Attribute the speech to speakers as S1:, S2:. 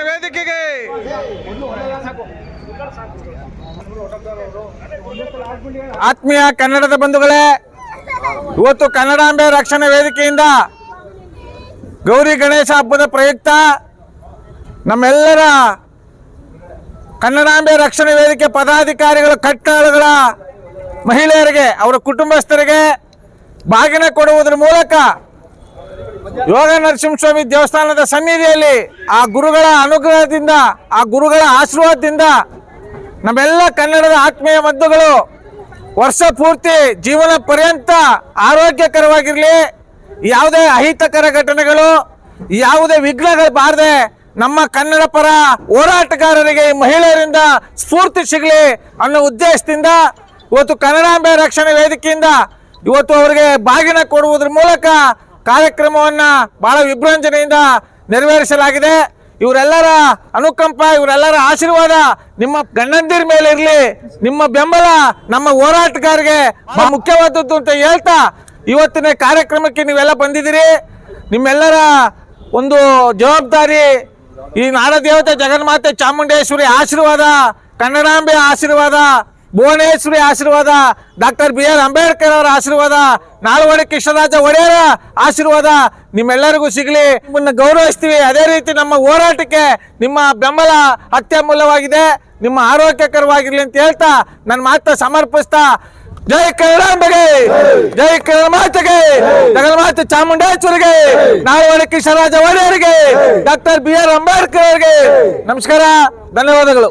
S1: ವೇದಿಕೆಗೆ. ಆತ್ಮೀಯ ಕನ್ನಡದ ಬಂಧುಗಳೇ ಇವತ್ತು ಕನ್ನಡಾಂಬೆ ರಕ್ಷಣಾ ವೇದಿಕೆಯಿಂದ ಗೌರಿ ಗಣೇಶ ಹಬ್ಬದ ಪ್ರಯುಕ್ತ ನಮ್ಮೆಲ್ಲರ ಕನ್ನಡಾಂಬೆ ರಕ್ಷಣಾ ವೇದಿಕೆ ಪದಾಧಿಕಾರಿಗಳು ಕಟ್ಟಾಳುಗಳ ಮಹಿಳೆಯರಿಗೆ, ಅವರ ಕುಟುಂಬಸ್ಥರಿಗೆ ಬಾಗಿನ ಕೊಡುವುದರ ಮೂಲಕ ಯೋಗ ನರಸಿಂಹಸ್ವಾಮಿ ದೇವಸ್ಥಾನದ ಸನ್ನಿಧಿಯಲ್ಲಿ ಆ ಗುರುಗಳ ಅನುಗ್ರಹದಿಂದ, ಆ ಗುರುಗಳ ಆಶೀರ್ವಾದದಿಂದ ನಮ್ಮೆಲ್ಲ ಕನ್ನಡದ ಆತ್ಮೀಯ ಮದ್ದುಗಳು ವರ್ಷ ಪೂರ್ತಿ ಜೀವನ ಪರ್ಯಂತ ಆರೋಗ್ಯಕರವಾಗಿರಲಿ. ಯಾವುದೇ ಅಹಿತಕರ ಘಟನೆಗಳು, ಯಾವುದೇ ವಿಘ್ನಗಳು ಬಾರದೆ ನಮ್ಮ ಕನ್ನಡ ಪರ ಹೋರಾಟಗಾರರಿಗೆ ಮಹಿಳೆಯರಿಂದ ಸ್ಫೂರ್ತಿ ಸಿಗಲಿ ಅನ್ನೋ ಉದ್ದೇಶದಿಂದ ಇವತ್ತು ಕನ್ನಡಾಂಬೆ ರಕ್ಷಣೆ ವೇದಿಕೆಯಿಂದ ಇವತ್ತು ಅವರಿಗೆ ಬಾಗಿನ ಕೊಡುವುದರ ಮೂಲಕ ಕಾರ್ಯಕ್ರಮವನ್ನ ಬಹಳ ವಿಭ್ರಂಜನೆಯಿಂದ ನೆರವೇರಿಸಲಾಗಿದೆ. ಇವರೆಲ್ಲರ ಅನುಕಂಪ, ಇವರೆಲ್ಲರ ಆಶೀರ್ವಾದ ನಿಮ್ಮ ಗಂಡಂದಿರ ಮೇಲೆ ಇರಲಿ. ನಿಮ್ಮ ಬೆಂಬಲ ನಮ್ಮ ಹೋರಾಟಗಾರರಿಗೆ ಮುಖ್ಯವಾದದ್ದು ಅಂತ ಹೇಳ್ತಾ ಇವತ್ತಿನ ಕಾರ್ಯಕ್ರಮಕ್ಕೆ ನೀವೆಲ್ಲ ಬಂದಿದ್ದೀರಿ. ನಿಮ್ಮೆಲ್ಲರ ಒಂದು ಜವಾಬ್ದಾರಿ ಈ ನಾಡದೇವತೆ ಜಗನ್ಮಾತೆ ಚಾಮುಂಡೇಶ್ವರಿ ಆಶೀರ್ವಾದ, ಕನ್ನಡಾಂಬೆ ಆಶೀರ್ವಾದ, ಭುವನೇಶ್ವರಿ ಆಶೀರ್ವಾದ, ಡಾಕ್ಟರ್ ಬಿ ಆರ್ ಅಂಬೇಡ್ಕರ್ ಅವರ ಆಶೀರ್ವಾದ, ನಾಲ್ವಡಿ ಕೃಷ್ಣರಾಜ ಒಡೆಯರ ಆಶೀರ್ವಾದ ನಿಮ್ಮೆಲ್ಲರಿಗೂ ಸಿಗಲಿ. ನಿಮ್ಮನ್ನು ಗೌರವಿಸ್ತೀವಿ. ಅದೇ ರೀತಿ ನಮ್ಮ ಹೋರಾಟಕ್ಕೆ ನಿಮ್ಮ ಬೆಂಬಲ ಅತ್ಯಮೂಲ್ಯವಾಗಿದೆ. ನಿಮ್ಮ ಆರೋಗ್ಯಕರವಾಗಿರಲಿ ಅಂತ ಹೇಳ್ತಾ ನನ್ನ ಮಾತ ಸಮರ್ಪಿಸ್ತಾ ಜೈ ಕನ್ನಡಾಂಬೆಗೆ, ಜೈ ಕನ್ನಡ ಮಾತೆಗೆ ಜಗನ್ಮಾತೆ ಚಾಮುಂಡೇಶ್ವರಿಗೆ, ನಾಲ್ವಡಿ ಕೃಷ್ಣರಾಜ ಒಡೆಯರಿಗೆ, ಡಾಕ್ಟರ್ ಬಿ ಆರ್ ಅಂಬೇಡ್ಕರ್ ಅವರಿಗೆ ನಮಸ್ಕಾರ, ಧನ್ಯವಾದಗಳು.